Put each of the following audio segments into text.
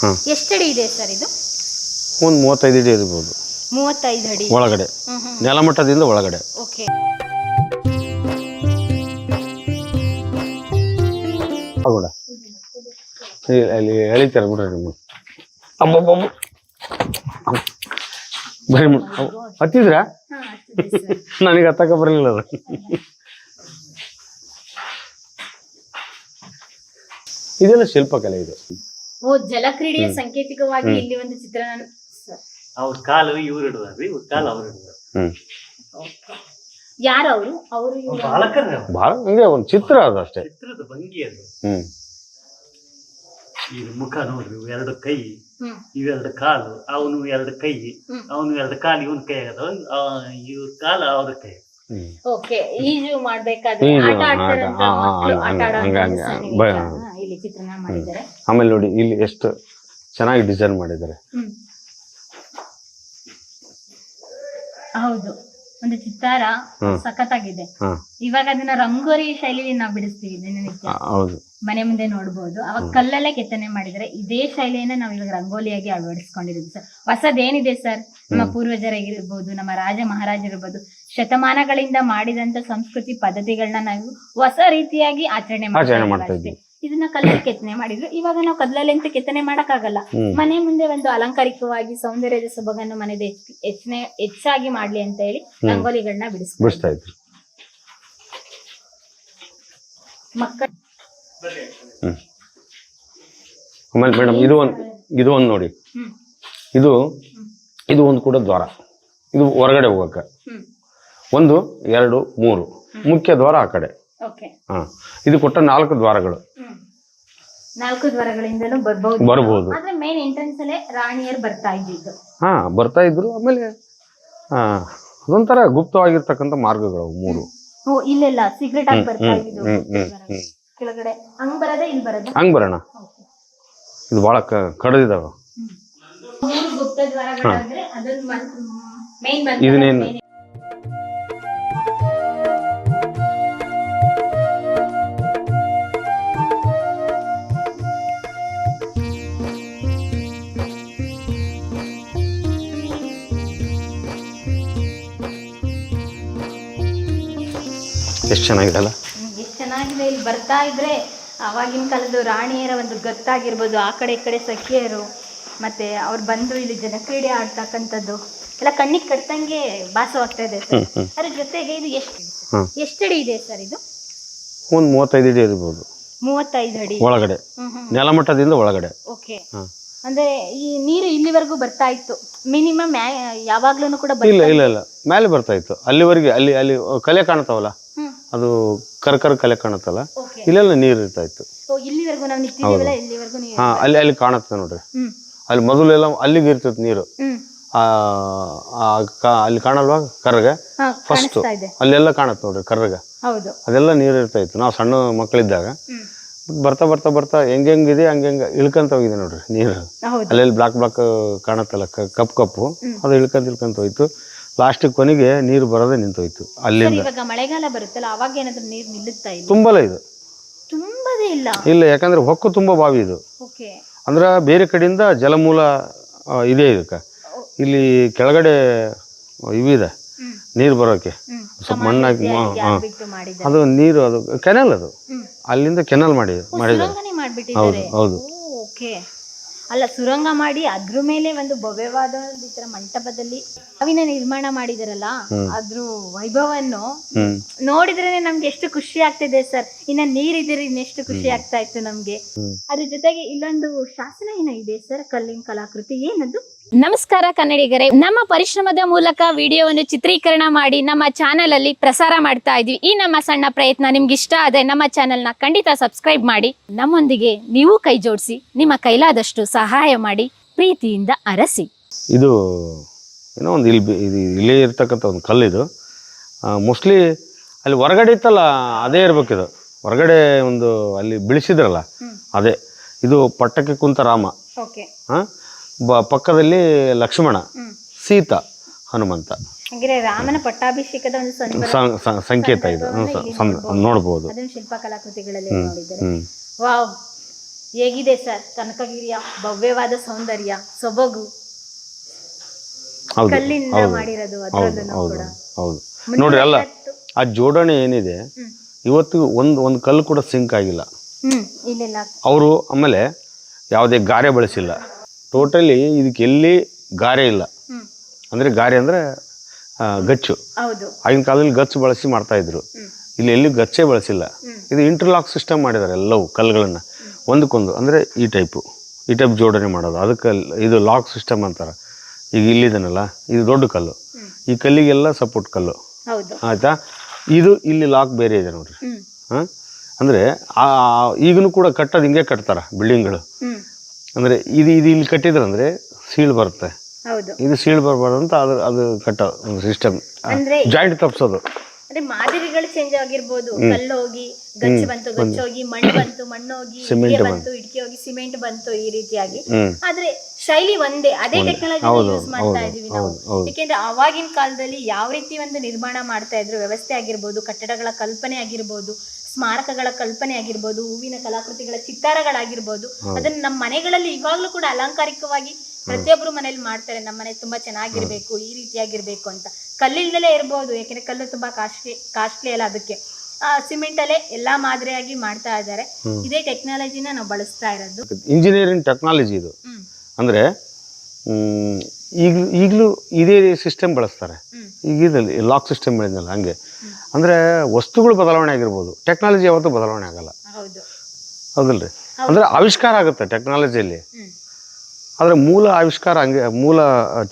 ಹಾಂ ಎಷ್ಟಡಿ ಇದೆ ಸರ್ ಇದು? ಒಂದು ಮೂವತ್ತೈದು ಅಡಿ ಇರ್ಬೋದು. ಮೂವತ್ತೈದು ಅಡಿ. ಒಳಗಡೆ. ನೆಲಮಟ್ಟದಿಂದ ಒಳಗಡೆ. ಓಕೆ. ಆಗೋಣ ಅಲ್ಲಿ ಎಳಿತಾರೆ ಬಿಡ್ರಿ ನಿಮ್ಮ ಅಬ್ಬಬ್ಬಬ್ಬ. ಬರೀ ಹತ್ತಿದ್ರ? ನನಗೆ ಹತ್ತಕ್ಕೆ ಬರಲಿಲ್ಲ ಅದು. ಇದೆಲ್ಲ ಶಿಲ್ಪಕಲೆ ಇದು. ಓ ಜಲಕ್ರೀಡೆಯ ಸಂಕೇತಿಕವಾಗಿ ಇಲ್ಲಿ ಒಂದು ಚಿತ್ರಣ ಅವ್ರ ಕಾಲು ಇವ್ರು ಹಿಡಿದ್ರಿ ಇವ್ರ ಕಾಲು ಅವ್ರು ಹಿಡಿದ್ರು ಯಾರು ಅವರು? ಅವರು ಬಾಲಕರ್ರಿ ಅವ್ರು ಭಾಳ ಹಂಗೆ ಒಂದು ಚಿತ್ರ ಅದು ಅಷ್ಟೇ. ಚಿತ್ರದ ಭಂಗಿ ಅದು. ಈಗ ಮುಖ ನೋಡ್ರಿ ಇವ್ ಎರಡು ಕೈ ಇವೆರಡು ಕಾಲು ಅವನು ಎರಡು ಕೈ ಅವನು ಎರಡು ಕಾಲು ಇವನ್ ಕೈ ಆಗದ. ಇವ್ರ ಕಾಲು ಅವ್ರ ಕೈ. ಓಕೆ ಈಜು ಮಾಡ್ಬೇಕಾದ್ರೆ ಆಟ ಆಡ್ತಾರಂತ ಇಲ್ಲಿ ಚಿತ್ರಣ ಮಾಡಿದ್ದಾರೆ. ಆಮೇಲೆ ನೋಡಿ ಇಲ್ಲಿ ಎಷ್ಟು ಚೆನ್ನಾಗಿ ಡಿಸೈನ್ ಮಾಡಿದ್ದಾರೆ. ಹೌದು ಒಂದು ಚಿತ್ತಾರ. ಸಖತ್ತಾಗಿದೆ. ಇವಾಗ ಅದನ್ನ ರಂಗೋಲಿ ಶೈಲಿಯಲ್ಲಿ ನಾವು ಬಿಡಿಸ್ತೀವಿ ದಿನನಿತ್ಯ. ಹೌದು. ಮನೆ ಮುಂದೆ ನೋಡಬಹುದು ಅವಾಗ ಕಲ್ಲಲ್ಲೇ ಕೆತ್ತನೆ ಮಾಡಿದ್ರೆ ಇದೇ ಶೈಲಿಯನ್ನ ನಾವು ಇವಾಗ ರಂಗೋಲಿಯಾಗಿ ಅಳವಡಿಸ್ಕೊಂಡಿರೋದು ಸರ್. ಹೊಸದೇನಿದೆ ಸರ್? ನಮ್ಮ ಪೂರ್ವಜರಾಗಿರ್ಬೋದು ನಮ್ಮ ರಾಜ ಮಹಾರಾಜರಿರ್ಬೋದು ಶತಮಾನಗಳಿಂದ ಮಾಡಿದಂತ ಸಂಸ್ಕೃತಿ ಪದ್ಧತಿಗಳನ್ನ ನಾವು ಹೊಸ ರೀತಿಯಾಗಿ ಆಚರಣೆ ಮಾಡ್ತೀವಿ ಮಾಡ್ತಾ ಇದ್ದೀವಿ. ಇದನ್ನ ಕಲ್ಲಲ್ಲಿ ಕೆತ್ತನೆ ಮಾಡಿದ್ರು. ಇವಾಗ ನಾವು ಕಲ್ಲಲ್ಲಿ ಅಂತ ಕೆತ್ತನೆ ಮಾಡಕ್ಕಾಗಲ್ಲ. ಮನೆ ಮುಂದೆ ಒಂದು ಅಲಂಕಾರಿಕವಾಗಿ ಸೌಂದರ್ಯದ ಸೊಬಗನ್ನು ಮನೆದ ಹೆಚ್ಚನೆ ಹೆಚ್ಚಾಗಿ ಮಾಡ್ಲಿ ಅಂತ ಹೇಳಿ ರಂಗೋಲಿಗಳನ್ನ ಬಿಡಿಸ್ತಾ ಇದ್ರು. ಮಕ್ಕಳ ಮೇಡಮ್ ಇದು ಒಂದು ಇದು ಒಂದು ನೋಡಿ. ಇದು ಇದು ಒಂದು ಕೂಡ ದ್ವಾರ. ಇದು ಹೊರಗಡೆ ಹೋಗಕ್ಕೆ. ಒಂದು ಎರಡು ಮೂರು. ಮುಖ್ಯ ದ್ವಾರ ಆ ಕಡೆ. ಹಾ. ಇದು ಕೊಟ್ಟ ನಾಲ್ಕು ದ್ವಾರಗಳು. ನಾಲ್ಕು ದ್ವಾರಗಳಿಂದಲೂ ಬರ್ಬಹುದು ಬರ್ಬೋದು. ಆದ್ರೆ ಮೇನ್ ಎಂಟ್ರೆನ್ಸ್ ಅಲ್ಲೇ ರಾಣಿಯರು ಬರ್ತಾ ಇದ್ದಿದ್ದು. ಹಾ ಬರ್ತಾ ಇದ್ರು. ಆಮೇಲೆ ಹಾ ಅದೊಂಥರ ಗುಪ್ತವಾಗಿರ್ತಕ್ಕಂಥ ಮಾರ್ಗಗಳು ಮೂರು. ಓ ಇಲ್ಲೆಲ್ಲ ಸೀಕ್ರೆಟ್ ಆಗಿ ಬರ್ತಾ ಹ್ಮ್ ಇದ್ದು ಹ್ಮ್ ಹ್ಮ್ ಹ್ಮ್. ಕೆಳಗಡೆ. ಹಂಗ್ ಬರೋದೇ ಇಲ್ಲಿ ಬರದೆ? ಹಂಗ್ ಬರೋಣ. ಇದು ಬಹಳ ಕಡ್ದಿದಾವ. ಮೂರು ಗುಪ್ತ ದ್ವಾರಗಳಾದ್ರೆ ಅದನ್ನ ಮೇನ್ ಇದನ್ನೇನು ಎಷ್ಟು ಚೆನ್ನಾಗಿದೆ ಅಲ್ಲ ಎಷ್ಟು ಚೆನ್ನಾಗಿದೆ ಇಲ್ಲಿ ಬರ್ತಾ ಇದ್ರೆ? ಅವಾಗಿನ ಕಾಲದ ರಾಣಿಯರ ಒಂದು ಗತ್ತಾಗಿರ್ಬೋದು ಆ ಕಡೆ ಈ ಕಡೆ ಸಖಿಯರು ಮತ್ತೆ ಅವ್ರು ಬಂದು ಇಲ್ಲಿ ಜನಕ್ರೀಡೆ ಆಡ್ತಕ್ಕಂಥದ್ದು. ಎಲ್ಲ ಕಣ್ಣಿಗೆ ಕಟ್ಟಂಗೆ ಭಾಸವಾಗ್ತಾ ಇದೆ ಸರ್. ಅದ್ರ ಜೊತೆಗೆ ಇದು ಎಷ್ಟು ಹ್ಮ್. ಎಷ್ಟಡಿ ಇದೆ ಸರ್ ಇದು? ಒಂದು ಮೂವತ್ತೈದು ಅಡಿ ಇರ್ಬೋದು. ಮೂವತ್ತೈದು ಅಡಿ. ಒಳಗಡೆ. ನೆಲಮಟ್ಟದಿಂದ ಒಳಗಡೆ. ಓಕೆ. ಅಂದ್ರೆ ಈ ನೀರು ಇಲ್ಲಿವರೆಗೂ ಬರ್ತಾ ಇತ್ತು. ಮಿನಿಮಮ್ ಯಾವಾಗ್ಲೂ ಕೂಡ ಇಲ್ಲ ಇಲ್ಲ ಇಲ್ಲ. ಮೇಲೆ ಬರ್ತಾ ಇತ್ತು. ಅಲ್ಲಿವರೆಗೆ ಅಲ್ಲಿ ಅಲ್ಲಿ ಕಲೆ ಕಾಣ್ತಾವಲ್ಲ? ಅದು ಕರ್ಕರ್ ಕಲೆ ಕಾಣುತ್ತಲ್ಲ? ಇಲ್ಲೆಲ್ಲ ನೀರು ಇರ್ತಾ ಇತ್ತು ಸೊ ಇಲ್ಲಿವರೆಗೂ ನಾವು ನಿಂತಿದ್ದೀವಲ್ಲ ಇಲ್ಲಿವರೆಗೂ ನೀವು ಹಾ ಅಲ್ಲಿ ಅಲ್ಲಿ ಕಾಣುತ್ತೆ ನೋಡ್ರಿ. ಅಲ್ಲಿ ಮೊದಲೆಲ್ಲ ಅಲ್ಲಿಗೆ ಇರ್ತೈತೆ ನೀರು. ಆ ಆ ಕಾ- ಅಲ್ಲಿ ಕಾಣಲ್ವಾ? ಕರ್ಗ ಹಾ ಫಸ್ಟ್ ಕಾಣಿಸ್ತಾ ಇದೆ. ಅಲ್ಲೆಲ್ಲ ಕಾಣುತ್ತೆ ನೋಡ್ರಿ ಕರ್ರಗ. ಹೌದು. ಅದೆಲ್ಲ ನೀರು ಇರ್ತಾ ಇತ್ತು ನಾವು ಸಣ್ಣ ಮಕ್ಕಳಿದ್ದಾಗ. ಹ್ಮ್. ಬರ್ತಾ ಬರ್ತಾ ಬರ್ತಾ ಹೆಂಗ್ ಹೆಂಗಿದೆ ಹಂಗೆ ಹೆಂಗೆ ಇಳ್ಕೊಂತ ಹೋಗಿದೆ ನೋಡ್ರಿ ನೀರು. ಹೌದು. ಅಲ್ಲೆಲ್ಲಿ ಬ್ಲಾಕ್ ಬ್ಲಾಕ್ ಕಾಣತ್ತಲ್ಲ ಕ- ಕಪ್ಪು. ಕಪ್ಪು ಅದು ಇಳ್ಕಂತ ಇಳ್ಕೊಂತ ಹೋಯ್ತು. ಲಾಸ್ಟಿಗೆ ಕೊನೆಗೆ ನೀರು ಬರೋದೇ ನಿಂತೋಯ್ತು. ಅಲ್ಲಿಂದ. ಇವಾಗ ಮಳೆಗಾಲ ಬರುತ್ತಲ್ಲ ಅವಾಗ ಏನಾದ್ರೂ ನೀರು ನಿಲ್ಲುತ್ತಾ ಇಲ್ಲ? ತುಂಬಲ್ಲ ಇದು. ತುಂಬದೇ ಇಲ್ಲ. ಇಲ್ಲ ಯಾಕಂದ್ರೆ ಹೊಕ್ಕು ತುಂಬ ಬಾವಿ ಇದು. ಓಕೆ. ಅಂದ್ರೆ ಬೇರೆ ಕಡೆಯಿಂದ ಜಲಮೂಲ ಆ, ಇದೆ ಇದಕ್ಕೆ. ಇಲ್ಲಿ ಕೆಳಗಡೆ ಇವಿದೆ. ನೀರು ಬರೋಕೆ. ಸ್ವಲ್ಪ ಮಣ್ಣಾಗಿ ಯಾರ್ ಹಾ. ಬಿಟ್ಟು ಮಾಡಿದ್ದಾರೆ? ಅದು ನೀರು ಅದು ಕೆನಲ್ ಅದು. ಅಲ್ಲಿಂದ ಕೆನಲ್ ಮಾಡಿ ಮಾಡಿದ್ದಾರೆ. ಹೌದು ಮಾಡ್ಬಿಟ್ಟಿದ್ದಾರೆ. ಹೌದು ಓಕೆ. ಅಲ್ಲ ಸುರಂಗ ಮಾಡಿ ಅದ್ರ ಮೇಲೆ ಒಂದು ಭವ್ಯವಾದ ಈ ತರ ಮಂಟಪದಲ್ಲಿ ಅವಿನ ನಿರ್ಮಾಣ ಮಾಡಿದಾರಲ್ಲ ಅದ್ರ ವೈಭವನ್ನು ನೋಡಿದ್ರೇನೆ ನೋಡಿದ್ರೆ ನಮ್ಗೆ ಎಷ್ಟು ಖುಷಿ ಆಗ್ತಿದೆ ಸರ್. ಇನ್ನ ನೀರಿದ್ರೆ ಇನ್ನೆಷ್ಟು ಖುಷಿ ಆಗ್ತಾ ಇತ್ತು ನಮ್ಗೆ. ಅದ್ರ ಜೊತೆಗೆ ಇಲ್ಲೊಂದು ಶಾಸನ ಏನೋ ಇದೆ ಸರ್ ಕಲ್ಲಿನ ಕಲಾಕೃತಿ ಏನದು? ನಮಸ್ಕಾರ ಕನ್ನಡಿಗರೇ. ನಮ್ಮ ಪರಿಶ್ರಮದ ಮೂಲಕ ವಿಡಿಯೋವನ್ನು ಚಿತ್ರೀಕರಣ ಮಾಡಿ ನಮ್ಮ ಚಾನೆಲ್ ಅಲ್ಲಿ ಪ್ರಸಾರ ಮಾಡ್ತಾ ಇದ್ವಿ. ಈ ನಮ್ಮ ಸಣ್ಣ ಪ್ರಯತ್ನ ನಿಮ್ಗೆ ಇಷ್ಟ ಆದ್ರೆ ನಮ್ಮ ಚಾನೆಲ್ನ ಖಂಡಿತ ಸಬ್ಸ್ಕ್ರೈಬ್ ಮಾಡಿ. ನಮ್ಮೊಂದಿಗೆ ನೀವು ಕೈ ಜೋಡಿಸಿ ನಿಮ್ಮ ಕೈಲಾದಷ್ಟು ಸಹಾಯ ಮಾಡಿ ಪ್ರೀತಿಯಿಂದ ಅರಸಿ. ಇದು ಏನೋ ಒಂದು ಇಲ್ಲಿ ಇಲ್ಲಿ ಇರ್ತಕ್ಕಂಥ ಒಂದು ಕಲ್ಲಿದು ಮೋಸ್ಟ್ಲಿ ಅಲ್ಲಿ ಹೊರಗಡೆ ಇತ್ತಲ್ಲ ಅದೇ ಇರ್ಬೇಕಿದು ಹೊರಗಡೆ ಒಂದು ಅಲ್ಲಿ ಬಿಳಿಸಿದ್ರಲ್ಲ ಅದೇ. ಇದು ಪಟ್ಟಕ್ಕೆ ಕುಂತ ರಾಮ. ಓಕೆ. ಹಾಂ ಬ ಪಕ್ಕದಲ್ಲಿ ಲಕ್ಷ್ಮಣ ಸೀತಾ ಹನುಮಂತ. ರಾಮನ ಪಟ್ಟಾಭಿಷೇಕದ ಒಂದು ಸಂ- ಸಂ- ಸಂಕೇತ ಇದು. ನೋಡಬಹುದು ಸ- ಸಂ- ನೋಡ್ಬೋದು. ಅದನ್ನು ಶಿಲ್ಪ ನೋಡಿದ್ದಾರೆ ವಾವ್ ಹೇಗಿದೆ ಸರ್? ಕನಕಗಿರಿಯ ಭವ್ಯವಾದ ಸೌಂದರ್ಯ ಸೊಬಗು. ಹೌದು ಕಲ್ಲಿಂದ ಹೌದು. ಮಾಡಿರೋದು ಹೌದು ಅದರಲ್ಲೂ ಹೌದು ಕೂಡ. ಹೌದು. ನೋಡ್ರಿ ಅಲ್ಲ ಆ ಜೋಡಣೆ ಏನಿದೆ ಇವತ್ತು ಇವತ್ತಿಗೂ ಒಂದ್ ಒಂದು ಕಲ್ಲು ಕೂಡ ಸಿಂಕ್ ಆಗಿಲ್ಲ. ಹ್ಮ್ ಇಲ್ಲೆಲ್ಲ. ಅವರು ಆಮೇಲೆ ಯಾವುದೇ ಗಾರೆ ಬಳಸಿಲ್ಲ. ಟೋಟಲಿ ಇದಕ್ಕೆ ಎಲ್ಲಿ ಗಾರೆ ಇಲ್ಲ. ಅಂದರೆ ಗಾರೆ ಅಂದರೆ ಗಚ್ಚು. ಆಗಿನ ಕಾಲದಲ್ಲಿ ಗಚ್ಚು ಬಳಸಿ ಮಾಡ್ತಾಯಿದ್ರು ಇಲ್ಲಿ ಎಲ್ಲಿ ಗಚ್ಚೇ ಬಳಸಿಲ್ಲ. ಇದು ಇಂಟರ್ಲಾಕ್ ಸಿಸ್ಟಮ್ ಮಾಡಿದ್ದಾರೆ ಎಲ್ಲವು ಕಲ್ಲುಗಳನ್ನು. ಒಂದಕ್ಕೊಂದು ಅಂದರೆ ಈ ಟೈಪು ಈ ಟೈಪ್ ಜೋಡಣೆ ಮಾಡೋದು. ಅದಕ್ಕೆ ಇದು ಲಾಕ್ ಸಿಸ್ಟಮ್ ಅಂತಾರೆ. ಈಗ ಇಲ್ಲಿದನಲ್ಲ ಇದು ದೊಡ್ಡ ಕಲ್ಲು. ಈ ಕಲ್ಲಿಗೆಲ್ಲ ಸಪೋರ್ಟ್ ಕಲ್ಲು. ಆಯಿತಾ? ಇದು ಇಲ್ಲಿ ಲಾಕ್ ಬೇರೆ ಇದೆ ನೋಡ್ರಿ. ಹಾಂ? ಅಂದರೆ ಈಗಲೂ ಕೂಡ ಕಟ್ಟೋದು ಹಿಂಗೆ ಕಟ್ತಾರೆ ಬಿಲ್ಡಿಂಗ್ಗಳು. ಅಂದರೆ ಇದು ಇದು ಇಲ್ಲಿ ಕಟ್ಟಿದ್ರಂದ್ರೆ ಸೀಳ್ ಬರುತ್ತೆ. ಹೌದು. ಇದು ಸೀಳ್ ಬರಬಾರ್ದು ಅಂತ ಅದು ಅದು ಕಟ್ಟೋ ಒಂದು ಸಿಸ್ಟಮ್ ಜಾಯಿಂಟ್ ತಪ್ಸೋದು. ಅಂದ್ರೆ ಮಾದರಿಗಳು ಚೇಂಜ್ ಆಗಿರ್ಬೋದು. ಕಲ್ಲು ಹೋಗಿ ಗಚ್ಚು ಬಂತು ಗಚ್ಚು ಹೋಗಿ ಮಣ್ಣು ಬಂತು. ಮಣ್ಣು ಹೋಗಿ ಬಂತು. ಇಟ್ಕೆ ಹೋಗಿ ಸಿಮೆಂಟ್ ಬಂತು ಈ ರೀತಿಯಾಗಿ. ಆದ್ರೆ ಶೈಲಿ ಒಂದೇ. ಅದೇ ಟೆಕ್ನಾಲಜಿ ಯೂಸ್ ಮಾಡ್ತಾ ಇದೀವಿ ನಾವು. ಯಾಕೆಂದ್ರೆ ಅವಾಗಿನ ಕಾಲದಲ್ಲಿ ಯಾವ ರೀತಿ ಒಂದು ನಿರ್ಮಾಣ ಮಾಡ್ತಾ ಇದ್ರು ವ್ಯವಸ್ಥೆ ಆಗಿರ್ಬೋದು ಕಟ್ಟಡಗಳ ಕಲ್ಪನೆ ಆಗಿರ್ಬೋದು ಸ್ಮಾರಕಗಳ ಕಲ್ಪನೆ ಆಗಿರ್ಬೋದು ಹೂವಿನ ಕಲಾಕೃತಿಗಳ ಚಿತ್ತಾರಗಳಾಗಿರ್ಬೋದು ಅದನ್ನ ನಮ್ಮ ಮನೆಗಳಲ್ಲಿ ಇವಾಗ್ಲೂ ಕೂಡ ಅಲಂಕಾರಿಕವಾಗಿ ಪ್ರತಿಯೊಬ್ರು ಮನೇಲಿ ಮಾಡ್ತಾರೆ ನಮ್ಮ ಮನೆ ತುಂಬಾ ಚೆನ್ನಾಗಿರ್ಬೇಕು ಈ ರೀತಿಯಾಗಿರ್ಬೇಕು ಅಂತ. ಕಲ್ಲಿಲ್ದಲೆ ಇರ್ಬೋದು ಯಾಕಂದ್ರೆ ಕಲ್ಲು ತುಂಬಾ ಕಾಸ್ಟ್ಲಿ ಕಾಸ್ಟ್ಲಿ ಅಲ್ಲ ಅದಕ್ಕೆ. ಸಿಮೆಂಟ್ ಅಲ್ಲೇ ಎಲ್ಲಾ ಮಾದರಿಯಾಗಿ ಮಾಡ್ತಾ ಇದ್ದಾರೆ. ಇದೇ ಟೆಕ್ನಾಲಜಿನ ನಾವು ಬಳಸ್ತಾ ಇರೋದು. ಇಂಜಿನಿಯರಿಂಗ್ ಟೆಕ್ನಾಲಜಿ ಇದು. ಅಂದ್ರೆ ಈಗಲೂ ಈಗ ಈಗಲೂ ಇದೇ ಸಿಸ್ಟಮ್ ಬಳಸ್ತಾರೆ. ಈಗ ಇದರಲ್ಲಿ ಲಾಕ್ ಸಿಸ್ಟಮ್ ಹೇಳಿದ್ನಲ್ಲ ಹಂಗೆ. ಅಂದ್ರೆ ವಸ್ತುಗಳು ಬದಲಾವಣೆ ಆಗಿರ್ಬೋದು ಟೆಕ್ನಾಲಜಿ ಯಾವತ್ತೂ ಬದಲಾವಣೆ ಆಗಲ್ಲ. ಹೌದು. ಹೌದಲ್ರಿ? ಅಂದ್ರೆ ಆವಿಷ್ಕಾರ ಆಗುತ್ತೆ ಟೆಕ್ನಾಲಜಿಯಲ್ಲಿ. ಆದರೆ ಮೂಲ ಆವಿಷ್ಕಾರ ಹಂಗೆ ಮೂಲ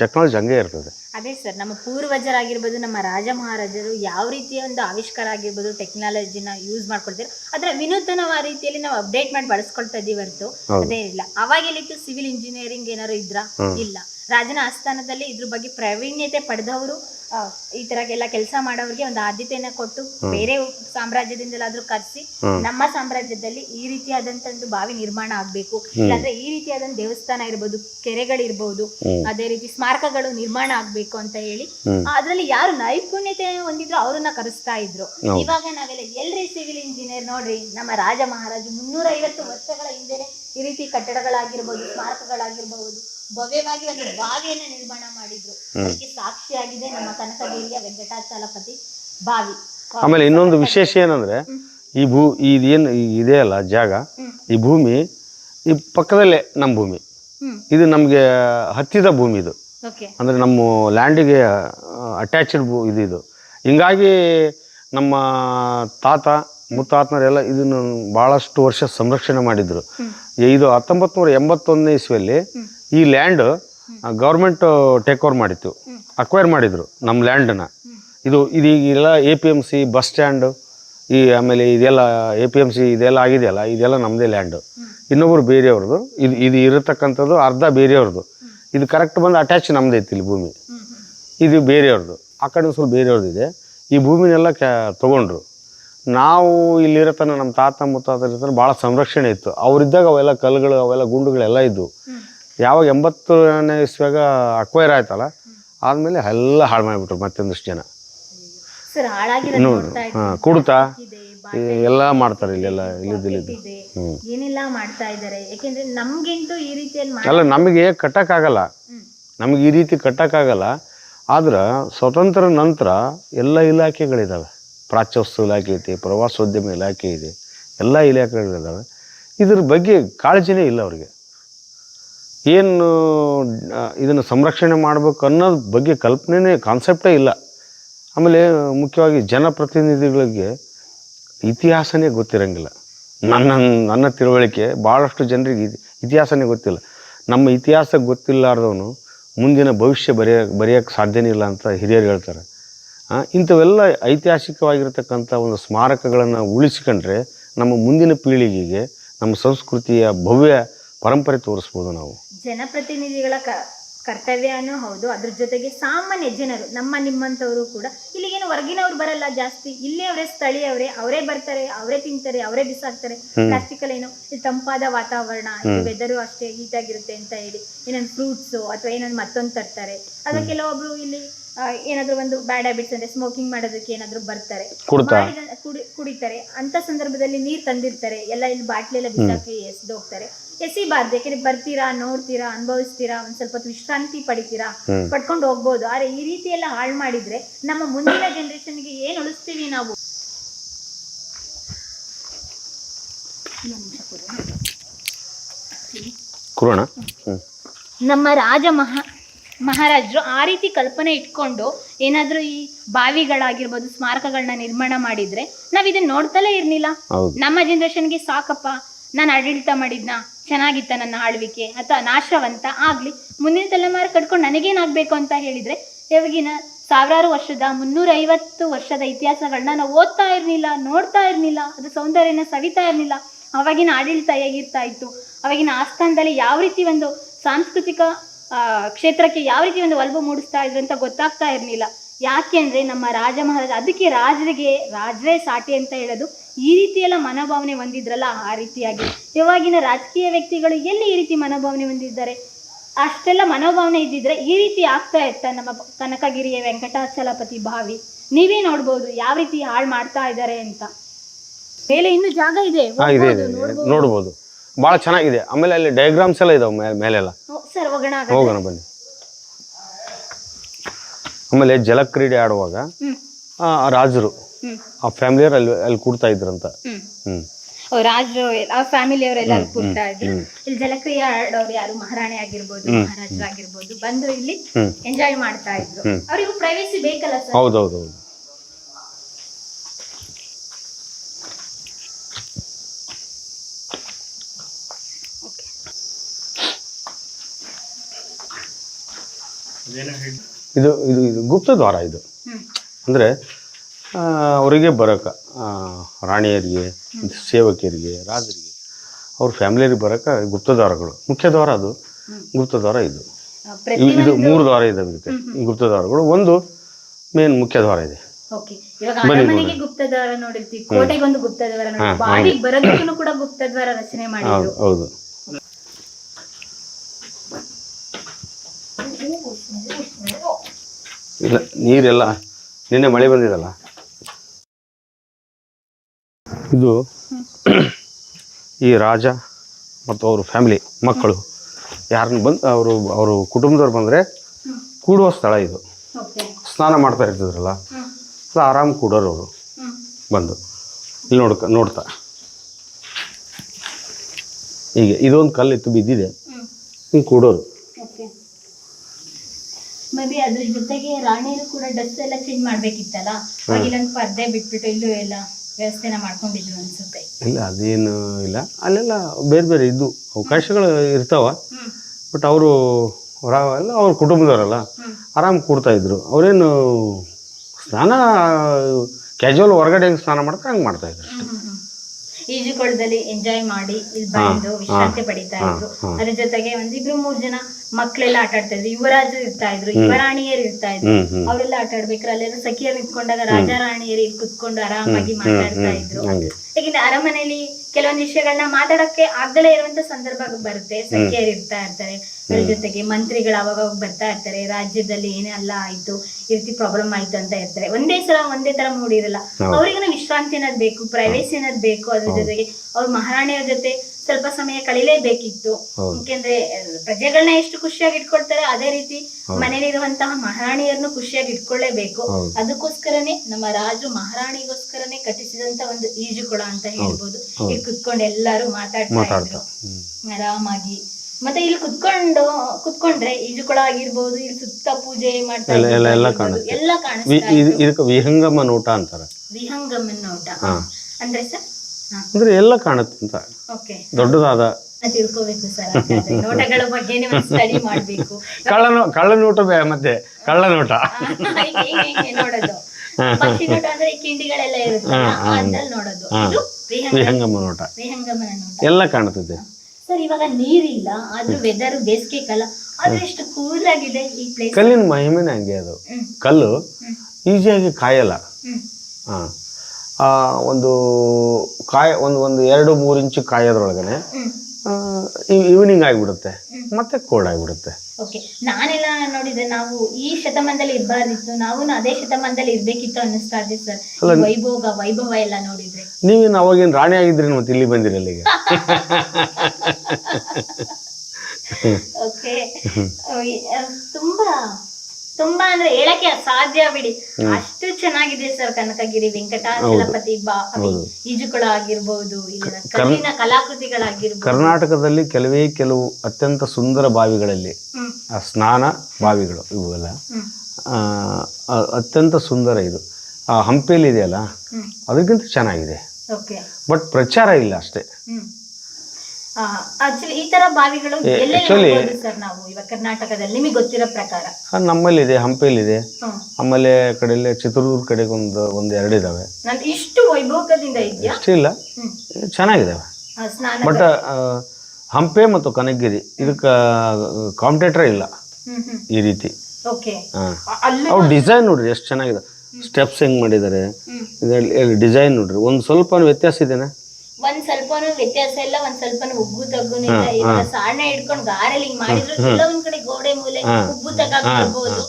ಟೆಕ್ನಾಲಜಿ ಹಂಗೆ ಇರ್ತದೆ. ಅದೇ ಸರ್ ನಮ್ಮ ಪೂರ್ವಜರಾಗಿರ್ಬೋದು ನಮ್ಮ ರಾಜ ಮಹಾರಾಜರು ಯಾವ ರೀತಿಯ ಒಂದು ಆವಿಷ್ಕಾರ ಆಗಿರ್ಬೋದು ಟೆಕ್ನಾಲಜಿನ ಯೂಸ್ ಮಾಡ್ಕೊಳ್ತಾರೆ ಅದರ ವಿನೂತನವಾದ ರೀತಿಯಲ್ಲಿ ನಾವು ಅಪ್ಡೇಟ್ ಮಾಡಿ ಬಳಸ್ಕೊಳ್ತಾ ಇದೀವಿ ಹೊರತು. ಅದೇ ಇಲ್ಲ. ಅವಾಗ ಎಲ್ಲಿತ್ತು ಸಿವಿಲ್ ಇಂಜಿನಿಯರಿಂಗ್ ಏನಾದ್ರು ಇದ್ರ? ಇಲ್ಲ. ರಾಜನ ಆಸ್ಥಾನದಲ್ಲಿ ಇದ್ರ ಬಗ್ಗೆ ಪ್ರಾವೀಣ್ಯತೆ ಪಡೆದವರು ಈ ತರ ಎಲ್ಲ ಕೆಲಸ ಮಾಡೋರಿಗೆ ಒಂದು ಆದ್ಯತೆಯನ್ನ ಕೊಟ್ಟು ಬೇರೆ ಸಾಮ್ರಾಜ್ಯದಿಂದಲಾದ್ರೂ ಕರೆಸಿ ನಮ್ಮ ಸಾಮ್ರಾಜ್ಯದಲ್ಲಿ ಈ ರೀತಿಯಾದಂತ ಒಂದು ಬಾವಿ ನಿರ್ಮಾಣ ಆಗ್ಬೇಕು. ಇಲ್ಲಾಂದ್ರೆ ಈ ರೀತಿಯಾದಂತ ದೇವಸ್ಥಾನ ಇರ್ಬೋದು ಕೆರೆಗಳಿರ್ಬೋದು ಅದೇ ರೀತಿ ಸ್ಮಾರಕಗಳು ನಿರ್ಮಾಣ ಆಗ್ಬೇಕು ಅಂತ ಹೇಳಿ ಅದ್ರಲ್ಲಿ ಯಾರು ನೈಪುಣ್ಯತೆ ಹೊಂದಿದ್ರು ಅವ್ರನ್ನ ಕರೆಸ್ತಾ ಇದ್ರು. ಇವಾಗ ನಾವೆಲ್ಲ ಎಲ್ರಿ ಸಿವಿಲ್ ಇಂಜಿನಿಯರ್ ನೋಡ್ರಿ ನಮ್ಮ ರಾಜ ಮಹಾರಾಜು ಮುನ್ನೂರ ಐವತ್ತು ವರ್ಷಗಳ ಹಿಂದೆನೆ ಈ ರೀತಿ ಕಟ್ಟಡಗಳಾಗಿರ್ಬೋದು ಸ್ಮಾರಕಗಳಾಗಿರ್ಬಹುದು ಭವ್ಯವಾಗಿ ಒಂದು ಬಾವಿಯನ್ನು ನಿರ್ಮಾಣ ಮಾಡಿದ್ರು. ಅದಕ್ಕೆ ಸಾಕ್ಷಿಯಾಗಿದೆ ನಮ್ಮ ಕನಕಗಿರಿಯ ವೆಂಕಟಾಚಲಪತಿ ಬಾವಿ. ಆಮೇಲೆ ಇನ್ನೊಂದು ವಿಶೇಷ ಏನಂದ್ರೆ ಈ ಭೂ ಇದೇನು ಇದೆಯಲ್ಲ ಜಾಗ ಈ ಭೂಮಿ ಈ ಪಕ್ಕದಲ್ಲೇ ನಮ್ಮ ಭೂಮಿ. ಇದು ನಮಗೆ ಹತ್ತಿದ ಭೂಮಿ ಇದು. ಅಂದರೆ ನಮ್ಮ ಲ್ಯಾಂಡಿಗೆ ಅಟ್ಯಾಚ್ಡ್ ಭೂ ಇದು ಇದು. ಹಿಂಗಾಗಿ ನಮ್ಮ ತಾತ ಮುತ್ತಾತನರೆಲ್ಲ ಇದನ್ನು ಭಾಳಷ್ಟು ವರ್ಷ ಸಂರಕ್ಷಣೆ ಮಾಡಿದ್ರು. ಇದು ಹತ್ತೊಂಬತ್ತು ನೂರ ಎಂಬತ್ತೊಂದನೇ ಇಸ್ವಿಯಲ್ಲಿ ಈ ಲ್ಯಾಂಡ್ ಗೌರ್ಮೆಂಟ್ ಟೇಕ್ ಓವರ್ ಮಾಡಿತ್ತು. ಅಕ್ವೈರ್ ಮಾಡಿದ್ರು ನಮ್ಮ ಲ್ಯಾಂಡನ್ನ ಇದು ಇದೀಗೆಲ್ಲ A P M C bus stand ಈ ಆಮೇಲೆ ಇದೆಲ್ಲ ಎ ಪಿ ಎಂ ಸಿ ಇದೆಲ್ಲ ಆಗಿದೆಯಲ್ಲ ಇದೆಲ್ಲ ನಮ್ಮದೇ ಲ್ಯಾಂಡು. ಇನ್ನೊಬ್ರು ಬೇರೆಯವ್ರದ್ದು ಇದು ಇದು ಇರತಕ್ಕಂಥದ್ದು ಅರ್ಧ ಬೇರೆಯವ್ರದ್ದು. ಇದು ಕರೆಕ್ಟ್ ಬಂದು ಅಟ್ಯಾಚ್ ನಮ್ಮದೈತಿ ಇಲ್ಲಿ ಭೂಮಿ. ಇದು ಬೇರೆಯವ್ರದ್ದು. ಆ ಕಡೆ ಸ್ವಲ್ಪ ಬೇರೆಯವ್ರದ್ದು ಇದೆ ಈ ಭೂಮಿನೆಲ್ಲ ಕ್ಯಾ ತೊಗೊಂಡ್ರು. ನಾವು ಇಲ್ಲಿರತನ ನಮ್ಮ ತಾತ ಮುತ್ತಾತ ಇರ್ತಾರೆ ಭಾಳ ಸಂರಕ್ಷಣೆ ಇತ್ತು. ಅವರಿದ್ದಾಗ ಅವೆಲ್ಲ ಕಲ್ಲುಗಳು ಅವೆಲ್ಲ ಗುಂಡುಗಳೆಲ್ಲ ಇದ್ದವು ಯಾವಾಗ ಎಂಬತ್ತನೇ ಇಸ್ವಾಗ ಅಕ್ವೈರ್ ಆಯ್ತಲ್ಲ ಆದಮೇಲೆ ಎಲ್ಲ ಹಾಳು ಮಾಡಿಬಿಟ್ರು ಮತ್ತೊಂದಿಷ್ಟು ಜನ. ಇದ್ದೀವಿ. ಹಾಂ ಕುಡ್ತಾ ಎಲ್ಲ ಮಾಡ್ತಾರೆ ಇಲ್ಲೆಲ್ಲ ಇಲ್ಲಿದ್ದು ಇದೆ ಹ್ಞೂ ಏನೆಲ್ಲ ಮಾಡ್ತಾ ಇದ್ದಾರೆ? ಯಾಕೆಂದ್ರೆ ನಮ್ಗಿಂತೂ ಈ ರೀತಿಯಲ್ಲಿ ಅಲ್ಲ ನಮಗೆ ಕಟ್ಟಕ್ಕಾಗಲ್ಲ. ಆಗಲ್ಲ ನಮಗೆ ಈ ರೀತಿ ಕಟ್ಟಕ್ಕಾಗಲ್ಲ. ಆದ್ರೆ ಸ್ವತಂತ್ರ ನಂತರ ಎಲ್ಲ ಇಲಾಖೆಗಳಿದ್ದಾವೆ ಪ್ರಾಚ್ಯೋತ್ಸವ ಇಲಾಖೆ ಐತಿ, ಪ್ರವಾಸೋದ್ಯಮ ಇಲಾಖೆ ಇದೆ, ಎಲ್ಲ ಇಲಾಖೆಗಳಿದ್ದಾವೆ. ಇದ್ರ ಬಗ್ಗೆ ಕಾಳಜಿನೇ ಇಲ್ಲ ಅವ್ರಿಗೆ. ಏನು ಇದನ್ನು ಸಂರಕ್ಷಣೆ ಮಾಡಬೇಕು ಅನ್ನೋದ್ರ ಬಗ್ಗೆ ಕಲ್ಪನೆನೇ ಕಾನ್ಸೆಪ್ಟೇ ಇಲ್ಲ. ಆಮೇಲೆ ಮುಖ್ಯವಾಗಿ ಜನಪ್ರತಿನಿಧಿಗಳಿಗೆ ಇತಿಹಾಸನೇ ಗೊತ್ತಿರಂಗಿಲ್ಲ. ನನ್ನ ನನ್ನ ತಿಳುವಳಿಕೆ ಭಾಳಷ್ಟು ಜನರಿಗೆ ಇತಿ- ಇತಿಹಾಸನೇ ಗೊತ್ತಿಲ್ಲ. ನಮ್ಮ ಇತಿಹಾಸ ಗೊತ್ತಿಲ್ಲಾರ್ದವನು ಮುಂದಿನ ಭವಿಷ್ಯ ಬರೆಯ ಬರೆಯೋಕ್ಕೆ ಸಾಧ್ಯನೇ ಇಲ್ಲ ಅಂತ ಹಿರಿಯರು ಹೇಳ್ತಾರೆ. ಇಂಥವೆಲ್ಲ ಐತಿಹಾಸಿಕವಾಗಿರ್ತಕ್ಕಂಥ ಒಂದು ಸ್ಮಾರಕಗಳನ್ನು ಉಳಿಸಿಕೊಂಡ್ರೆ ನಮ್ಮ ಮುಂದಿನ ಪೀಳಿಗೆಗೆ ನಮ್ಮ ಸಂಸ್ಕೃತಿಯ ಭವ್ಯ ಪರಂಪರೆ ತೋರಿಸ್ಬೋದು ನಾವು. ಜನಪ್ರತಿನಿಧಿಗಳ ಕ- ಕರ್ತವ್ಯನೂ ಹೌದು. ಅದ್ರ ಜೊತೆಗೆ ಸಾಮಾನ್ಯ ಜನರು ನಮ್ಮ ನಿಮ್ಮಂಥವರು ಕೂಡ ಇಲ್ಲಿಗೇನು ಹೊರಗಿನವ್ರು ಬರಲ್ಲ ಜಾಸ್ತಿ. ಇಲ್ಲಿ ಅವರೇ ಸ್ಥಳೀಯವರೇ ಅವರೇ ಬರ್ತಾರೆ ಅವರೇ ತಿಂತಾರೆ ಅವರೇ ಬಿಸಾಕ್ತಾರೆ. ಪ್ಲಾಸ್ಟಿಕಲ್ ಏನೋ ಇಲ್ಲಿ ತಂಪಾದ ವಾತಾವರಣ ವೆದರು ಅಷ್ಟೇ ಹೀಟ್ ಆಗಿರುತ್ತೆ ಅಂತ ಹೇಳಿ ಏನೊಂದು ಫ್ರೂಟ್ಸ್ ಅಥವಾ ಏನೊಂದು ಮತ್ತೊಂದು ತರ್ತಾರೆ. ಅದು ಕೆಲವೊಬ್ರು ಇಲ್ಲಿ ಏನಾದ್ರು ಒಂದು ಬ್ಯಾಡ್ ಹ್ಯಾಬಿಟ್ಸ್ ಅಂದ್ರೆ ಸ್ಮೋಕಿಂಗ್ ಮಾಡೋದಕ್ಕೆ ಏನಾದ್ರು ಬರ್ತಾರೆ. ಕುಡ್ತಾ? ಮಾಡಿದ- ಕುಡಿ- ಕುಡಿತಾರೆ. ಅಂತ ಸಂದರ್ಭದಲ್ಲಿ ನೀರ್ ತಂದಿರ್ತಾರೆ. ಎಲ್ಲ ಇಲ್ಲಿ ಬಾಟ್ಲಿ ಎಲ್ಲ ಬಿಸಾಕಿ ಎಸ್ದು ಹೋಗ್ತಾರೆ ಎಸಿಬಾರ್ದು. ಯಾಕಂದ್ರೆ ಬರ್ತೀರಾ ನೋಡ್ತೀರಾ ಅನುಭವಿಸ್ತೀರಾ ಒಂದ್ ಸ್ವಲ್ಪ ಹೊತ್ತು ವಿಶ್ರಾಂತಿ ಪಡಿತೀರಾ. ಪಡ್ಕೊಂಡು ಹೋಗ್ಬೋದು. ಆದ್ರೆ ಈ ರೀತಿ ಎಲ್ಲ ಹಾಳು ಮಾಡಿದ್ರೆ ನಮ್ಮ ಮುಂದಿನ ಜನರೇಷನ್ಗೆ ಏನ್ ಉಳಿಸ್ತೀವಿ ನಾವು? ಕುರೋಣ? ನಮ್ಮ ರಾಜ ಮಹಾ ಮಹಾರಾಜರು ಆ ರೀತಿ ಕಲ್ಪನೆ ಇಟ್ಕೊಂಡು ಏನಾದರೂ ಈ ಬಾವಿಗಳಾಗಿರ್ಬೋದು ಸ್ಮಾರಕಗಳನ್ನ ನಿರ್ಮಾಣ ಮಾಡಿದ್ರೆ ನಾವು ಇದನ್ನ ನೋಡ್ತಲೇ ಇರ್ಲಿಲ್ಲ. ನಮ್ಮ ಜನರೇಷನ್ಗೆ ಸಾಕಪ್ಪ ನಾನು ಆಡಳಿತ ಮಾಡಿದ್ನ ಚೆನ್ನಾಗಿತ್ತ ನನ್ನ ಆಳ್ವಿಕೆ ಅಥವಾ ನಾಶವಂತ ಆಗ್ಲಿ ಮುಂದಿನ ತಲೆಮಾರು ಕಟ್ಕೊಂಡು ನನಗೇನಾಗಬೇಕು ಅಂತ ಹೇಳಿದ್ರೆ ಇವಾಗಿನ ಸಾವಿರಾರು ವರ್ಷದ ಮುನ್ನೂರೈವತ್ತು ವರ್ಷದ ಇತಿಹಾಸಗಳನ್ನ ನಾವು ಓದ್ತಾ ಇರ್ಲಿಲ್ಲ ನೋಡ್ತಾ ಇರ್ಲಿಲ್ಲ ಅದು ಸೌಂದರ್ಯನ ಸವಿತಾ ಇರ್ಲಿಲ್ಲ. ಅವಾಗಿನ ಆಡಳಿತ ಹೇಗಿರ್ತಾ ಇತ್ತು? ಅವಾಗಿನ ಆಸ್ಥಾನದಲ್ಲಿ ಯಾವ ರೀತಿ ಒಂದು ಸಾಂಸ್ಕೃತಿಕ ಕ್ಷೇತ್ರಕ್ಕೆ ಯಾವ ರೀತಿ ಒಂದು ಒಲವು ಮೂಡಿಸ್ತಾ ಇದ್ರು ಅಂತ ಗೊತ್ತಾಗ್ತಾ ಇರಲಿಲ್ಲ. ಯಾಕೆಂದ್ರೆ ನಮ್ಮ ರಾಜ ಮಹಾರಾಜ ಅದಕ್ಕೆ ರಾಜರಿಗೆ ರಾಜರೇ ಸಾಟಿ ಅಂತ ಹೇಳೋದು ಈ ರೀತಿಯೆಲ್ಲ ಮನೋಭಾವನೆ ಹೊಂದಿದ್ರಲ್ಲ ಆ ರೀತಿಯಾಗಿ. ಇವಾಗಿನ ರಾಜಕೀಯ ವ್ಯಕ್ತಿಗಳು ಎಲ್ಲಿ ಈ ರೀತಿ ಮನೋಭಾವನೆ ಹೊಂದಿದ್ದಾರೆ? ಅಷ್ಟೆಲ್ಲ ಮನೋಭಾವನೆ ಇದ್ದಿದ್ರೆ ಈ ರೀತಿ ಆಗ್ತಾ ಇತ್ತ ನಮ್ಮ ಕನಕಗಿರಿಯ ವೆಂಕಟಾಚಲಪತಿ ಭಾವಿ ನೀವೇ ನೋಡ್ಬೋದು ಯಾವ ರೀತಿ ಹಾಳು ಮಾಡ್ತಾ ಇದ್ದಾರೆ ಅಂತ. ಮೇಲೆ ಇನ್ನು ಜಾಗ ಇದೆ. ನೋಡ್ಬೋದು. ಬಹಳ ಚೆನ್ನಾಗಿದೆ. ಆಮೇಲೆ ಅಲ್ಲಿ ಡಯಾಗ್ರಾಮ್ಸ್ ಎಲ್ಲ ಇದಾವೆ ಮೇಲೆ ಮೇಲೆಲ್ಲ. ಹೋಗೋಣ ಬನ್ನಿ. ಆಮೇಲೆ ಜಲಕ್ರೀಡೆ ಆಡುವಾಗ ಹ್ಮ್. ಆ ರಾಜರು ಆ ಫ್ಯಾಮಿಲಿಯವ್ರು ಅಲ್ಲಿ ಅಲ್ಲಿ ಕೂಡ್ತಾ ಇದ್ರಂತ. ಹ್ಮ್. ರಾಜರು ಆ ಫ್ಯಾಮಿಲಿ ಅವರೆಲ್ಲ ಹ್ಮ್, ಕೂರ್ತಾ ಇದ್ರು. ಇಲ್ಲಿ ಜಲಕ್ರಿಯೆ ಆಡೋರು ಯಾರು? ಮಹಾರಾಣಿ ಆಗಿರ್ಬೋದು ಮಹಾರಾಜರು ಆಗಿರ್ಬೋದು. ಬಂದು ಇಲ್ಲಿ ಹ್ಮ್. ಎಂಜಾಯ್ ಮಾಡ್ತಾ ಇದ್ರು. ಅವ್ರಿಗೂ ಅವರಿಗೂ ಪ್ರೈವೇಸಿ ಬೇಕಲ್ಲ ಸರ್? ಹೌದೌದು ಹೌದು ಇದು ಇದು ಇದು ಗುಪ್ತದ್ವಾರ ಇದು. ಹ್ಮ್. ಅಂದರೆ ಅವರಿಗೆ ಬರೋಕೆ ರಾಣಿಯರಿಗೆ ಸೇವಕಿಯರಿಗೆ ರಾಜರಿಗೆ ಅವ್ರ ಫ್ಯಾಮಿಲಿಯರಿಗೆ ಬರೋಕೆ ಗುಪ್ತದ್ವಾರಗಳು ಮುಖ್ಯ ದ್ವಾರ ಅದು. ಗುಪ್ತ ಗುಪ್ತದ್ವಾರ ಇದು. ಇದು ಮೂರು ದ್ವಾರ ಇದಾವೆ ಇದಕ್ಕೆ ಈ ಗುಪ್ತದ್ವಾರಗಳು ಒಂದು ಮೇನ್ ಮುಖ್ಯ ದ್ವಾರ ಇದೆ. ಗುಪ್ತದ್ವಾರ ನೋಡಿರ್ತೀವಿ. ಗುಪ್ತದ್ವಾರ ಬಾವಿಗೆ ಬರೋದಕ್ಕೂ ಕೂಡ ಗುಪ್ತದ್ವಾರ ರಚನೆ ಮಾಡಿದ್ರು. ಹೌದು. ಇಲ್ಲ ನೀರೆಲ್ಲ ನಿನ್ನೆ ಮಳೆ ಬಂದಿದಲ್ಲ? ಇದು ಈ ರಾಜ ಮತ್ತು ಅವ್ರ ಫ್ಯಾಮಿಲಿ ಮಕ್ಕಳು. ಯಾರನ್ನ ಬಂದು ಅವರು ಅವರು ಕುಟುಂಬದವ್ರು ಬಂದರೆ ಕೂಡುವ ಸ್ಥಳ ಇದು. ಸ್ನಾನ ಮಾಡ್ತಾ ಇರ್ತಿದ್ರಲ್ಲ? ಅದು ಆರಾಮ್ ಕೂಡೋರು ಅವರು. ಬಂದು. ಇಲ್ಲಿ ನೋಡ್ಕ ನೋಡ್ತಾ. ಹೀಗೆ ಇದೊಂದು ಕಲ್ಲಿತ್ತು ಬಿದ್ದಿದೆ. ಹಿಂಗೆ ಕೂಡೋರು. ಮೇ ಬಿ ಅದ್ರ ಜೊತೆಗೆ ರಾಣಿಯರು ಕೂಡ ಡ್ರೆಸ್ ಎಲ್ಲ ಚೇಂಜ್ ಮಾಡ್ಬೇಕಿತ್ತಲ್ಲ? ಅವಾಗ ಇಲ್ಲೊಂದು ಪರ್ದೆ ಬಿಟ್ಬಿಟ್ಟು ಇಲ್ಲೂ ಎಲ್ಲ ವ್ಯವಸ್ಥೆನ ಮಾಡ್ಕೊಂಡಿದ್ರು ಅನ್ಸುತ್ತೆ. ಇಲ್ಲ ಅದೇನು ಇಲ್ಲ. ಅಲ್ಲೆಲ್ಲ ಬೇರೆ ಬೇರೆ ಇದ್ದು ಅವಕಾಶಗಳು ಇರ್ತಾವ. ಬಟ್ ಅವರು ಎಲ್ಲ ಅವ್ರ ಕುಟುಂಬದವರಲ್ಲ ಆರಾಮ್ ಕೂಡ್ತಾ ಇದ್ರು. ಅವರೇನು ಸ್ನಾನ ಕ್ಯಾಶುವಲ್ ಹೊರಗಡೆ ಹೆಂಗೆ ಸ್ನಾನ ಮಾಡ್ತಾರೆ ಹಂಗೆ ಮಾಡ್ತಾ ಇದ್ರು ಹ್ಮ್, ಹ್ಮ್, ಹ್ಮ್. ಈಜುಕೊಳದಲ್ಲಿ ಎಂಜಾಯ್ ಮಾಡಿ ಇಲ್ಲಿ ಬಂದು ವಿಶ್ರಾಂತಿ ಪಡಿತಾ ಇದ್ರು. ಅದ್ರ ಜೊತೆಗೆ ಇಬ್ರು ಮೂರ್ ಜನ ಮಕ್ಕಳೆಲ್ಲ ಆಟ ಆಡ್ತಾ ಇದ್ರು. ಯುವರಾಜರು ಇರ್ತಾ ಇದ್ರು ಯುವರಾಣಿಯರು ಇರ್ತಾ ಇದ್ರು. ಅವರೆಲ್ಲ ಆಟ ಆಡ್ಬೇಕಾರೆ ಅಲ್ಲೆಲ್ಲ ಸಖಿಯರು ನಿಂತ್ಕೊಂಡಾಗ ರಾಜ ರಾಣಿಯರು ಇಲ್ಲಿ ಕುತ್ಕೊಂಡು ಆರಾಮಾಗಿ ಮಾತಾಡ್ತಾ ಇದ್ರು. ಯಾಕಂದ್ರೆ ಅರಮನೆಯಲ್ಲಿ ಕೆಲವೊಂದು ವಿಷಯಗಳನ್ನ ಮಾತಾಡಕ್ಕೆ ಆಗ್ದಲೇ ಇರುವಂತ ಸಂದರ್ಭ ಬರುತ್ತೆ ಸಖ್ಯರು ಇರ್ತಾ ಇರ್ತಾರೆ. ಅವ್ರ ಜೊತೆಗೆ ಮಂತ್ರಿಗಳು ಅವಾಗ ಬರ್ತಾ ಇರ್ತಾರೆ ರಾಜ್ಯದಲ್ಲಿ ಏನೆಲ್ಲ ಆಯ್ತು ಈ ರೀತಿ ಪ್ರಾಬ್ಲಮ್ ಆಯ್ತು ಅಂತ ಇರ್ತಾರೆ. ಒಂದೇ ಸಲ ಒಂದೇ ತರ ಮೂಡಿರಲ್ಲ. ಅವ್ರಿಗೂ ವಿಶ್ರಾಂತಿ ಅನ್ನೋದು ಬೇಕು ಪ್ರೈವೇಸಿ ಅನ್ನೋದು ಬೇಕು ಅದ್ರ ಜೊತೆಗೆ ಅವ್ರ ಮಹಾರಾಣಿಯವ್ರ ಜೊತೆ ಸ್ವಲ್ಪ ಸಮಯ ಕಳಿಲೇಬೇಕಿತ್ತು. ಯಾಕೆಂದ್ರೆ ಪ್ರಜೆಗಳನ್ನ ಎಷ್ಟು ಖುಷಿಯಾಗಿ ಇಟ್ಕೊಳ್ತಾರೆ ಅದೇ ರೀತಿ ಮನೇಲಿರುವಂತಹ ಮಹಾರಾಣಿಯರನ್ನು ಖುಷಿಯಾಗಿ ಇಟ್ಕೊಳ್ಳೇಬೇಕು. ಅದಕ್ಕೋಸ್ಕರನೇ ನಮ್ಮ ರಾಜು ಮಹಾರಾಣಿಗೋಸ್ಕರನೇ ಕಟ್ಟಿಸಿದಂತ ಒಂದು ಈಜುಕೊಳ ಅಂತ ಹೇಳ್ಬೋದು. ಇಲ್ಲಿ ಕುತ್ಕೊಂಡು ಎಲ್ಲರೂ ಮಾತಾಡ್ತಾ ಇದ್ರು. ಆರಾಮಾಗಿ. ಮತ್ತೆ ಇಲ್ಲಿ ಕುತ್ಕೊಂಡು ಕುತ್ಕೊಂಡ್ರೆ ಈಜುಕೊಳ ಆಗಿರ್ಬೋದು ಇಲ್ಲಿ ಸುತ್ತ ಪೂಜೆ ಮಾಡ್ತಾ ಎಲ್ಲ-. ಕಾಣಿಸ್ತಾ ವಿಹಂಗಮ ನೋಟ ಅಂತಾರೆ. ವಿಹಂಗಮನ ನೋಟ. ಅಂದ್ರೆ ಸರ್? ಅಂದ್ರೆ ಎಲ್ಲ ಕಾಣುತ್ತೆ ಅಂತ. ದೊಡ್ಡದಾದ. ತಿಳ್ಕೋಬೇಕು ಸರ್ ಹಾಗಾದ್ರೆ. ನೋಟಗಳ ಬಗ್ಗೆನೇ ಸ್ಟಡಿ ಮಾಡ್ಬೇಕು. ಕಳ್ಳ ನೋ- ಕಳ್ಳ ಬೇ- ಮತ್ತೆ ಕಳ್ಳನೋಟ ನೋಡೋದು. ಪಕ್ಷಿ ನೋಟ ಅಂದ್ರೆ ಕಿಂಡಿಗಳೆಲ್ಲ ಇರುತ್ತಲ್ಲ ಹಾ, ಹಾ. ಅದ್ರಲ್ಲಿ ನೋಡೋದು. ಇದು ವಿಹಂಗಮ ನೋಟ. ವಿಹಂಗಮನ ನೋಟ. ಎಲ್ಲ ಕಾಣುತ್ತದೆ. ಸರ್ ಇವಾಗ ನೀರಿಲ್ಲ ಆದ್ರೂ ವೆದರ್ ಬೇಸಿಗೆ ಕಾಲ ಆದ್ರೂ ಎಷ್ಟು ಕೂಲ್ ಆಗಿದೆ ಈ ಪ್ಲೇಸ್ ಕಲ್ಲಿನ ಮಹಿಮೆನೇ ಹಂಗೆ ಅದು. ಕಲ್ಲು ಈಸಿಯಾಗಿ ಕಾಯಲ್ಲ. ಹಾಂ. ಒಂದು ಕಾಯ ಒಂದು ಒಂದು ಎರಡು ಮೂರು ಇಂಚು ಕಾಯೋದ್ರೊಳಗನೆ ಈವ್ನಿಂಗ್ ಆಗಿಬಿಡುತ್ತೆ. ಮತ್ತೆ ಕೋಲ್ಡ್ ಆಗಿಬಿಡುತ್ತೆ. ಓಕೆ. ನಾನೆಲ್ಲ ನೋಡಿದ್ರೆ ನಾವು ಈ ಶತಮಾನದಲ್ಲಿ ಇರಬಾರ್ದಿತ್ತು ನಾವು ಅದೇ ಶತಮಾನದಲ್ಲಿ ಇರ್ಬೇಕಿತ್ತು ಅನ್ನಿಸ್ತಾ ಇದೆ ಸರ್. ವೈಭೋಗ ವೈಭವ ಎಲ್ಲ ನೋಡಿದ್ರೆ. ನೀವೇನು ಅವಾಗೇನು ರಾಣಿ ಆಗಿದ್ರಿ ಮತ್ತೆ ಇಲ್ಲಿ ಬಂದಿರಿ ಅಲ್ಲಿಗೆ? ಓಕೆ. ತುಂಬಾ ತುಂಬಾ ಅಂದ್ರೆ ಹೇಳಕ್ಕೆ ಸಾಧ್ಯ ಬಿಡಿ. ಅಷ್ಟು ಚೆನ್ನಾಗಿದೆ ಸರ್ ಕನಕಗಿರಿ ವೆಂಕಟಾಚಲಪತಿ ಈಜುಕೊಳ ಆಗಿರ್ಬಹುದು ಕಲ್ಲಿನ ಕಲಾಕೃತಿಗಳಾಗಿರ್ಬಹುದು ಕರ್ನಾಟಕದಲ್ಲಿ ಕೆಲವೇ ಕೆಲವು ಅತ್ಯಂತ ಸುಂದರ ಬಾವಿಗಳಲ್ಲಿ ಆ ಸ್ನಾನ ಬಾವಿಗಳು ಇವೆಲ್ಲ ಅತ್ಯಂತ ಸುಂದರ ಇದು. ಆ ಹಂಪೆಯಲ್ಲಿ ಇದೆಯಲ್ಲ ಅದಕ್ಕಿಂತ ಚೆನ್ನಾಗಿದೆ. ಬಟ್ ಪ್ರಚಾರ ಇಲ್ಲ ಅಷ್ಟೇ. ಈ ತರ ಬಾವಿಗಳು ಕರ್ನಾಟಕದಲ್ಲಿ ನಿಮಗೆ ಗೊತ್ತಿರೋ ಪ್ರಕಾರ. ನಮ್ಮಲ್ಲಿದೆ ಹಂಪಿಯಲ್ಲಿದೆ. ಆಮೇಲೆ ಕಡೆಯಲ್ಲಿ ಚಿತ್ರದುರ್ಗ ಕಡೆಗೆ ಒಂದು ಒಂದು ಎರಡು ಇದಾವೆ. ಇಷ್ಟು ವೈಭೋಗದಿಂದ ಇದೆಯಾ? ಅಷ್ಟೇ ಇಲ್ಲ. ಚೆನ್ನಾಗಿದಾವೆ. ಬಟ್ ಹಂಪೆ ಮತ್ತು ಕನಕಗಿರಿ ಇದಕ್ಕೆ ಕಾಂಪಿಟೇಟರ್ ಇಲ್ಲ. ಈ ರೀತಿ. ಅವ್ರು ಡಿಸೈನ್ ನೋಡ್ರಿ ಎಷ್ಟು ಚೆನ್ನಾಗಿದೆ. ಸ್ಟೆಪ್ಸ್ ಹೆಂಗ್ ಮಾಡಿದ್ದಾರೆ. ಡಿಸೈನ್ ನೋಡ್ರಿ. ಒಂದು ಸ್ವಲ್ಪ ವ್ಯತ್ಯಾಸ ಇದೆನಾ? ಒಂದ್ ಸ್ವಲ್ಪನೂ ವ್ಯತ್ಯಾಸ ಇಲ್ಲ ಒಂದ್ ಸ್ವಲ್ಪನೂ ಉಬ್ಬು ತಗ್ಗು ಇಲ್ಲ ಇವಾಗ ಸಾಣೆ ಹಿಡ್ಕೊಂಡು ಗಾರಲ್ಲಿ ಹಿಂಗ್ ಮಾಡಿದ್ರು ಕೆಲವೊಂದ್ ಕಡೆ ಗೋಡೆ ಮೂಲೆ ಉಬ್ಬು ತಗ್ಗಾಕಿರ್ಬೋದು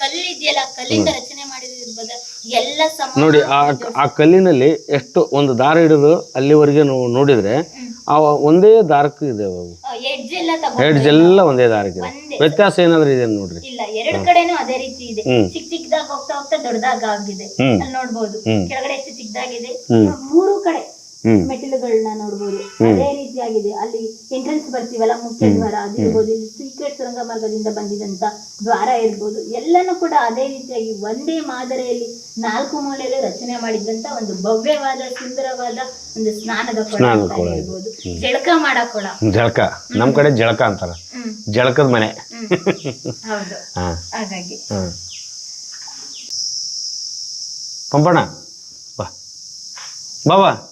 ಕಲ್ಲು ಇದೆಯಲ್ಲ ಕಲ್ಲಿಂದ ರಚನೆ ಮಾಡಿದಿರ್ಬೋದು ಎಲ್ಲ ಸಮ ನೋಡಿ ಆ ಆ ಕಲ್ಲಿನಲ್ಲಿ ಎಷ್ಟು ಒಂದು ದಾರ ಹಿಡಿದು ಅಲ್ಲಿವರೆಗೆ ನಾವು ನೋಡಿದ್ರೆ ಆ ಒಂದೇ ದಾರಕ್ಕೆ ಇದೆ ಹೆಡ್ಜ್ ಎಲ್ಲ ಒಂದೇ ದಾರಕ್ಕೆ ಇದೆ. ವ್ಯತ್ಯಾಸ ಏನಾದ್ರೂ ಇದೆ ನೋಡ್ರಿ. ಇಲ್ಲ ಎರಡ್ ಕಡೆನೂ ಅದೇ ರೀತಿ ಇದೆ. ಚಿಕ್ಕ ಚಿಕ್ಕದಾಗ ಹೋಗ್ತಾ ಹೋಗ್ತಾ ದೊಡ್ಡದಾಗ ಆಗಿದೆ. ಅಲ್ಲಿ ನೋಡ್ಬೋದು. ಕೆಳಗಡೆ ಎಷ್ಟು ಚಿಕ್ಕದಾಗಿದೆ ಮೂರು ಕಡೆ. ಮೆಟ್ಟಿಲುಗಳನ್ನ ನೋಡ್ಬೋದು. ಅದೇ ರೀತಿಯಾಗಿದೆ. ಅಲ್ಲಿ ಎಂಟ್ರೆನ್ಸ್ ಬರ್ತೀವಲ್ಲ ಮುಖ್ಯ ದ್ವಾರ. ಅದಿರ್ಬೋದು ಇಲ್ಲಿ ಸೀಕ್ರೆಟ್ ಸುರಂಗ ಮಾರ್ಗದಿಂದ ಬಂದಿದಂತ ದ್ವಾರ ಇರ್ಬೋದು. ಎಲ್ಲನೂ ಕೂಡ ಅದೇ ರೀತಿಯಾಗಿ ಒಂದೇ ಮಾದರಿಯಲ್ಲಿ ನಾಲ್ಕು ಮೂಲೆಯಲ್ಲಿ ರಚನೆ ಮಾಡಿದಂತ ಒಂದು ಭವ್ಯವಾದ ಸುಂದರವಾದ ಒಂದು ಸ್ನಾನದ ಕೊಳ ಅಂತ. ಹೇಳ್ಬೋದು. ಜಳಕ ಮಾಡೋ ಕೊಳ. ಜಳಕ. ನಮ್ ಕಡೆ ಜಳಕ ಅಂತಾರ. ಜಳಕದ ಮನೆ. ಹೌದು. ಹಾಗಾಗಿ. ಪಂಪಣ ಬಾ ಬಾ.